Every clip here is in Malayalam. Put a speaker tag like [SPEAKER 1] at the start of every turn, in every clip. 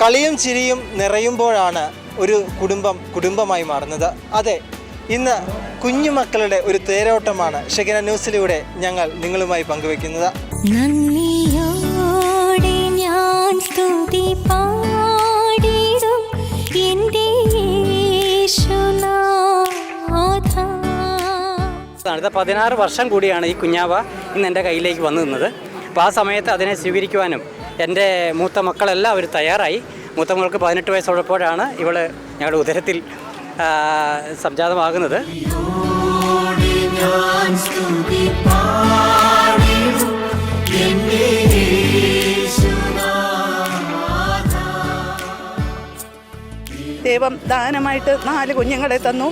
[SPEAKER 1] കളിയും ചിരിയും നിറയുമ്പോഴാണ് ഒരു കുടുംബം കുടുംബമായി മാറുന്നത്. അതെ ഇന്ന് കുഞ്ഞുമക്കളുടെ ഒരു തേരോട്ടമാണ് ഷെഗന ന്യൂസിലൂടെ ഞങ്ങൾ നിങ്ങളുമായി പങ്കുവെക്കുന്നത്
[SPEAKER 2] നന്ദിയോടെ ഞാൻ സ്തുതി പാടിടും എന്റെ യേശുനാഥ.
[SPEAKER 3] അടുത്ത പതിനാറ് വർഷം കൂടിയാണ് ഈ കുഞ്ഞാവ ഇന്ന് എന്റെ കയ്യിലേക്ക് വന്നു നിന്നത്. അപ്പോൾ ആ സമയത്ത് അതിനെ സ്വീകരിക്കുവാനും എന്റെ മൂത്ത മക്കളെല്ലാം അവർ തയ്യാറായി. മൂത്ത മകൾക്ക് പതിനെട്ട് വയസ്സുള്ളപ്പോഴാണ് ഇവൾ ഞങ്ങളുടെ ഉദരത്തിൽ സംജാതമാകുന്നത്.
[SPEAKER 4] ദൈവം ദാനമായിട്ട് നാല് കുഞ്ഞുങ്ങളെ തന്നു.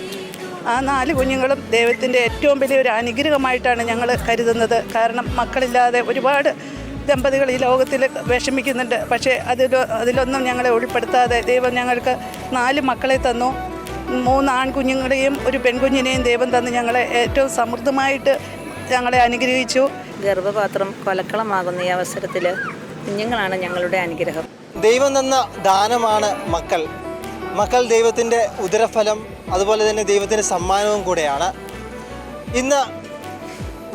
[SPEAKER 4] ആ നാല് കുഞ്ഞുങ്ങളും ദൈവത്തിന്റെ ഏറ്റവും വലിയൊരു അനുഗ്രഹമായിട്ടാണ് ഞങ്ങൾ കരുതുന്നത്. കാരണം മക്കളില്ലാതെ ഒരുപാട് ദമ്പതികൾ ഈ ലോകത്തിൽ വിഷമിക്കുന്നുണ്ട്. പക്ഷേ അതിൽ അതിലൊന്നും ഞങ്ങളെ ഉൾപ്പെടുത്താതെ ദൈവം ഞങ്ങൾക്ക് നാല് മക്കളെ തന്നു. മൂന്ന് ആൺകുഞ്ഞുങ്ങളെയും ഒരു പെൺകുഞ്ഞിനെയും ദൈവം തന്നു. ഞങ്ങളെ ഏറ്റവും സമൃദ്ധമായിട്ട് ഞങ്ങളെ അനുഗ്രഹിച്ചു.
[SPEAKER 5] ഗർഭപാത്രം കൊലക്കളമാകുന്ന ഈ അവസരത്തിൽ കുഞ്ഞുങ്ങളാണ് ഞങ്ങളുടെ അനുഗ്രഹം.
[SPEAKER 1] ദൈവം തന്ന ദാനമാണ് മക്കൾ. മക്കൾ ദൈവത്തിന്റെ ഉദരഫലം അതുപോലെ തന്നെ ദൈവത്തിന്റെ സമ്മാനവും കൂടെയാണ്. ഇന്ന്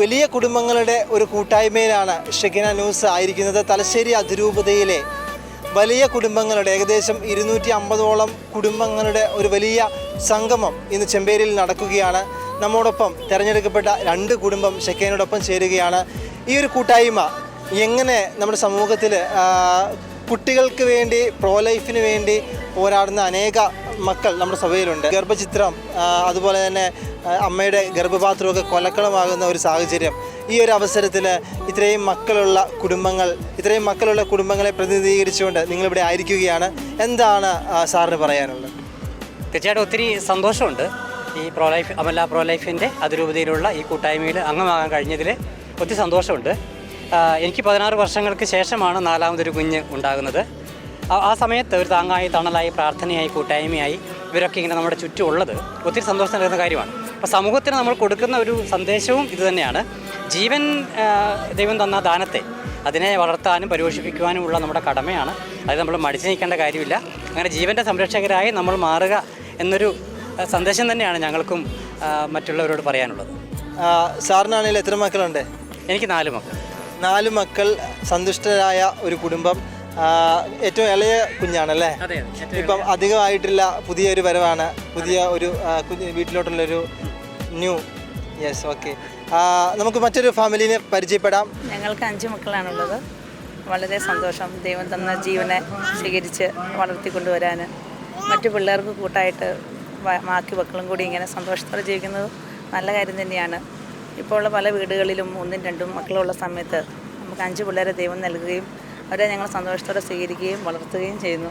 [SPEAKER 1] വലിയ കുടുംബങ്ങളുടെ ഒരു കൂട്ടായ്മയിലാണ് ഷെഗിന ന്യൂസ് ആയിരിക്കുന്നത്. തലശ്ശേരി അതിരൂപതയിലെ വലിയ കുടുംബങ്ങളുടെ ഏകദേശം ഇരുന്നൂറ്റി അമ്പതോളം കുടുംബങ്ങളുടെ ഒരു വലിയ സംഗമം ഇന്ന് ചെമ്പേരിയിൽ നടക്കുകയാണ്. നമ്മോടൊപ്പം തിരഞ്ഞെടുക്കപ്പെട്ട രണ്ട് കുടുംബം ഷെക്കേനോടൊപ്പം ചേരുകയാണ്. ഈ ഒരു കൂട്ടായ്മ എങ്ങനെ നമ്മുടെ സമൂഹത്തിൽ കുട്ടികൾക്ക് വേണ്ടി പ്രോ ലൈഫിന് വേണ്ടി പോരാടുന്ന അനേക മക്കൾ നമ്മുടെ സഭയിലുണ്ട്. ഗർഭചിത്രം അതുപോലെ തന്നെ അമ്മയുടെ ഗർഭപാത്രമൊക്കെ കൊലക്കളമാകുന്ന ഒരു സാഹചര്യം. ഈ ഒരു അവസരത്തിൽ ഇത്രയും മക്കളുള്ള കുടുംബങ്ങൾ ഇത്രയും മക്കളുള്ള കുടുംബങ്ങളെ പ്രതിനിധീകരിച്ചുകൊണ്ട് നിങ്ങളിവിടെ ആയിരിക്കുകയാണ്. എന്താണ് സാറിന് പറയാനുള്ളത്?
[SPEAKER 3] തീർച്ചയായിട്ടും ഒത്തിരി സന്തോഷമുണ്ട്. ഈ പ്രോ ലൈഫ് അമല പ്രോ ലൈഫിന്റെ അതിരൂപതയിലുള്ള ഈ കൂട്ടായ്മയിൽ അംഗമാകാൻ കഴിഞ്ഞതിൽ ഒത്തിരി സന്തോഷമുണ്ട്. എനിക്ക് പതിനാറ് വർഷങ്ങൾക്ക് ശേഷമാണ് നാലാമതൊരു കുഞ്ഞ് ഉണ്ടാകുന്നത്. ആ- സമയത്ത് ഒരു താങ്ങായി തണലായി പ്രാർത്ഥനയായി കൂട്ടായ്മയായി ഇവരൊക്കെ ഇങ്ങനെ നമ്മുടെ ചുറ്റും ഉള്ളത് ഒത്തിരി സന്തോഷം നൽകുന്ന കാര്യമാണ്. അപ്പോൾ സമൂഹത്തിന് നമ്മൾ കൊടുക്കുന്ന ഒരു സന്ദേശവും ഇത് തന്നെയാണ്. ജീവൻ ദൈവം തന്ന ദാനത്തെ അതിനെ വളർത്താനും പരിപോഷിപ്പിക്കുവാനും ഉള്ള നമ്മുടെ കടമയാണ്. അത് നമ്മൾ മടിച്ചു നിൽക്കേണ്ട കാര്യമില്ല. അങ്ങനെ ജീവന്റെ സംരക്ഷകരായി നമ്മൾ മാറുക എന്നൊരു സന്ദേശം തന്നെയാണ് ഞങ്ങൾക്കും മറ്റുള്ളവരോട് പറയാനുള്ളത്.
[SPEAKER 1] സാറിനാണെങ്കിൽ എത്ര മക്കളുണ്ട്?
[SPEAKER 3] എനിക്ക് നാല് മക്കൾ.
[SPEAKER 1] നാല് മക്കൾ സന്തുഷ്ടരായ ഒരു കുടുംബം ഏറ്റവും ഇളയ കുഞ്ഞാണല്ലേ?
[SPEAKER 3] അതെ
[SPEAKER 1] ഇപ്പം അധികമായിട്ടില്ല പുതിയൊരു വരവാണ്. പുതിയ ഒരു വീട്ടിലോട്ടുള്ളൊരു ന്യൂ. യെസ് ഓക്കെ നമുക്ക് മറ്റൊരു ഫാമിലിനെ പരിചയപ്പെടാം.
[SPEAKER 5] ഞങ്ങൾക്ക് അഞ്ച് മക്കളാണുള്ളത്. വളരെ സന്തോഷം. ദൈവം തന്ന ജീവനെ സ്വീകരിച്ച് വളർത്തിക്കൊണ്ടുവരാൻ മറ്റു പിള്ളേർക്ക് കൂട്ടായിട്ട് ബാക്കി മക്കളും കൂടി ഇങ്ങനെ സന്തോഷത്തോടെ ജീവിക്കുന്നത് നല്ല കാര്യം തന്നെയാണ്. ഇപ്പോൾ ഉള്ള പല വീടുകളിലും ഒന്നും രണ്ടും മക്കളുള്ള സമയത്ത് നമുക്ക് അഞ്ച് പിള്ളേരെ ദൈവം നൽകുകയും അവരെ ഞങ്ങൾ സന്തോഷത്തോടെ സ്വീകരിക്കുകയും വളർത്തുകയും ചെയ്യുന്നു.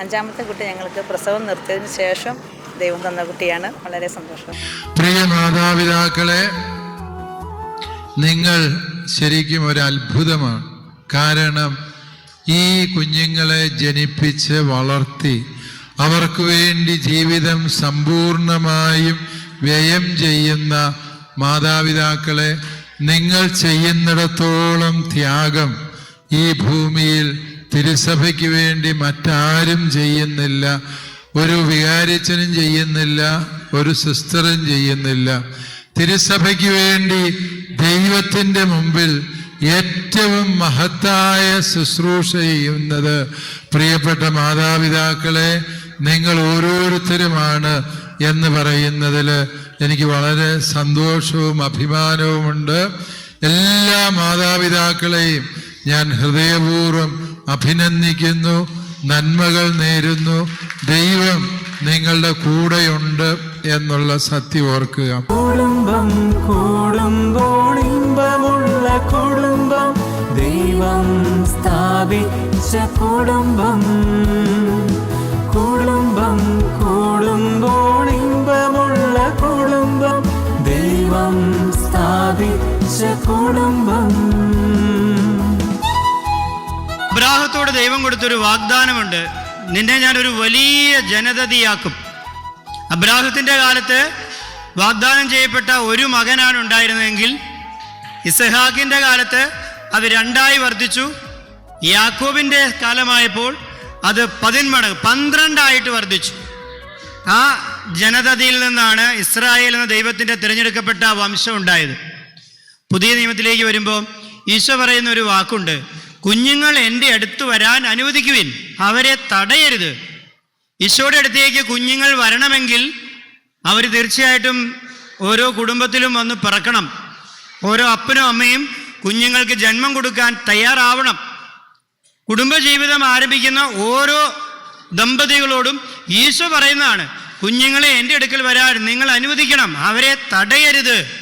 [SPEAKER 5] അഞ്ചാമത്തെ കുട്ടി ഞങ്ങൾക്ക് പ്രസവം നിർത്തിയതിന് ശേഷം ദൈവം തന്ന കുട്ടിയാണ്. വളരെ സന്തോഷം.
[SPEAKER 6] പ്രിയ മാതാപിതാക്കളെ നിങ്ങൾ ശരിക്കും ഒരു അത്ഭുതമാണ്. കാരണം ഈ കുഞ്ഞുങ്ങളെ ജനിപ്പിച്ച് വളർത്തി അവർക്ക് വേണ്ടി ജീവിതം സമ്പൂർണമായും വ്യയം ചെയ്യുന്ന മാതാപിതാക്കളെ നിങ്ങൾ ചെയ്യുന്നിടത്തോളം ത്യാഗം ഈ ഭൂമിയിൽ തിരുസഭയ്ക്ക് വേണ്ടി മറ്റാരും ചെയ്യുന്നില്ല ഒരു വികാരിച്ചനും ചെയ്യുന്നില്ല ഒരു സിസ്റ്ററും ചെയ്യുന്നില്ല. തിരുസഭയ്ക്ക് വേണ്ടി ദൈവത്തിന്റെ മുമ്പിൽ ഏറ്റവും മഹത്തായ ശുശ്രൂഷ ചെയ്യുന്നത് പ്രിയപ്പെട്ട മാതാപിതാക്കളെ നിങ്ങൾ ഓരോരുത്തരുമാണ് എന്ന് പറയുന്നതിൽ എനിക്ക് വളരെ സന്തോഷവും അഭിമാനവുമുണ്ട്. എല്ലാ മാതാപിതാക്കളെയും ഞാൻ ഹൃദയപൂർവം അഭിനന്ദിക്കുന്നു നന്മകൾ നേരുന്നു. ദൈവം നിങ്ങളുടെ കൂടെയുണ്ട് എന്നുള്ള സത്യം ഓർക്കുക.
[SPEAKER 7] കുടുംബം കൂടുമ്പോൾ ഇമ്പമുള്ള കുടുംബം. ദൈവം സ്ഥാപിച്ച കുടുംബം. കുടുംബം കൂടുമ്പോൾ ഇമ്പമുള്ള കുടുംബം. ദൈവം സ്ഥാപിച്ച കുടുംബം.
[SPEAKER 8] അബ്രാഹത്തോട് ദൈവം കൊടുത്തൊരു വാഗ്ദാനമുണ്ട്. നിന്നെ ഞാൻ ഒരു വലിയ ജനതയാക്കും അബ്രാഹത്തിന്റെ കാലത്ത് വാഗ്ദാനം ചെയ്യപ്പെട്ട ഒരു മകനാണ് ഉണ്ടായിരുന്നതെങ്കിൽ ഇസഹാക്കിന്റെ കാലത്ത് അത് രണ്ടായി വർദ്ധിച്ചു. യാക്കോബിന്റെ കാലമായപ്പോൾ അത് പതിന്മടങ്ങ് പന്ത്രണ്ടായിട്ട് വർദ്ധിച്ചു. ആ ജനതയിൽ നിന്നാണ് ഇസ്രായേൽ എന്ന ദൈവത്തിന്റെ തിരഞ്ഞെടുക്കപ്പെട്ട വംശം ഉണ്ടായത്. പുതിയ നിയമത്തിലേക്ക് വരുമ്പോൾ ഈശോ പറയുന്ന ഒരു വാക്കുണ്ട് കുഞ്ഞുങ്ങൾ എന്റെ അടുത്ത് വരാൻ അനുവദിക്കുവിൻ. അവരെ തടയരുത്. ഈശോയുടെ അടുത്തേക്ക് കുഞ്ഞുങ്ങൾ വരണമെങ്കിൽ അവർ തീർച്ചയായിട്ടും ഓരോ കുടുംബത്തിലും വന്ന് പിറക്കണം. ഓരോ അപ്പനും അമ്മയും കുഞ്ഞുങ്ങൾക്ക് ജന്മം കൊടുക്കാൻ തയ്യാറാവണം. കുടുംബജീവിതം ആരംഭിക്കുന്ന ഓരോ ദമ്പതികളോടും ഈശോ പറയുന്നതാണ് കുഞ്ഞുങ്ങളെ എന്റെ അടുക്കൽ വരാൻ നിങ്ങൾ അനുവദിക്കണം. അവരെ തടയരുത്.